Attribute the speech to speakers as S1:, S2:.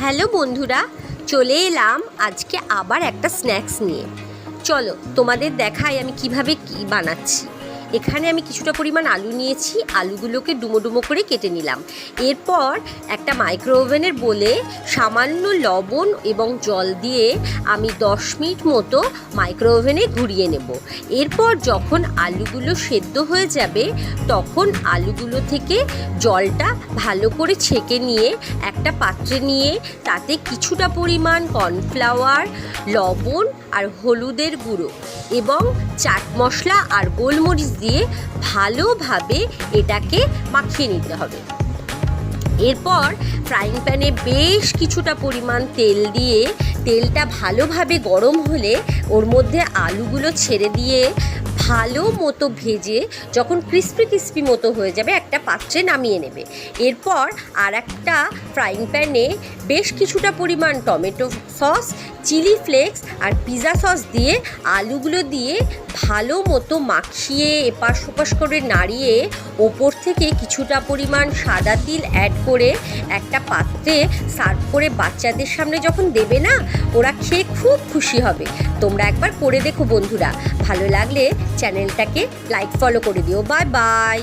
S1: Hello বন্ধুরা, চলে এলাম আজকে আবার একটা স্ন্যাক্স নিয়ে। চলো তোমাদের দেখাই আমি কীভাবে কি বানাচ্ছি। এখানে আমি কিছুটা পরিমাণ আলু নিয়েছি, আলুগুলোকে ডুমো ডুমো করে কেটে নিলাম। এরপর একটা মাইক্রো ওভেনের বলে সামান্য লবণ এবং জল দিয়ে আমি দশ মিনিট মতো মাইক্রো ওভেনে ঘুরিয়ে নেব। এরপর যখন আলুগুলো সেদ্ধ হয়ে যাবে, তখন আলুগুলো থেকে জলটা ভালো করে ছেঁকে নিয়ে একটা পাত্রে নিয়ে তাতে কিছুটা পরিমাণ কর্নফ্লাওয়ার, লবণ আর হলুদের গুঁড়ো এবং চাট মশলা আর গোলমরিচ দিয়ে ভালোভাবে এটাকে মাখিয়ে নিতে হবে। এরপর ফ্রাইং প্যানে বেশ কিছুটা পরিমাণ তেল দিয়ে তেলটা ভালোভাবে গরম হলে ওর মধ্যে আলুগুলো ছেড়ে দিয়ে ভালো মতো ভেজে যখন ক্রিস্পি ক্রিস্পি মতো হয়ে যাবে একটা পাত্রে নামিয়ে নেবে। এরপর আর একটা ফ্রাইং প্যানে বেশ কিছুটা পরিমাণ টমেটো সস চিলি ফ্লেক্স আর পিৎজা সস দিয়ে আলুগুলো দিয়ে ভালো মতো মাখিয়ে এপাশ ওপাশ করে নাড়িয়ে ওপর থেকে কিছুটা পরিমাণ সাদা তিল অ্যাড করে একটা পাত্রে সার্ভ করে বাচ্চাদের সামনে যখন দেবে না, ওরা খেয়ে খুব খুশি হবে। তোমরা একবার করে দেখো বন্ধুরা। ভালো লাগলে চ্যানেলটাকে লাইক ফলো করে দিও। Bye bye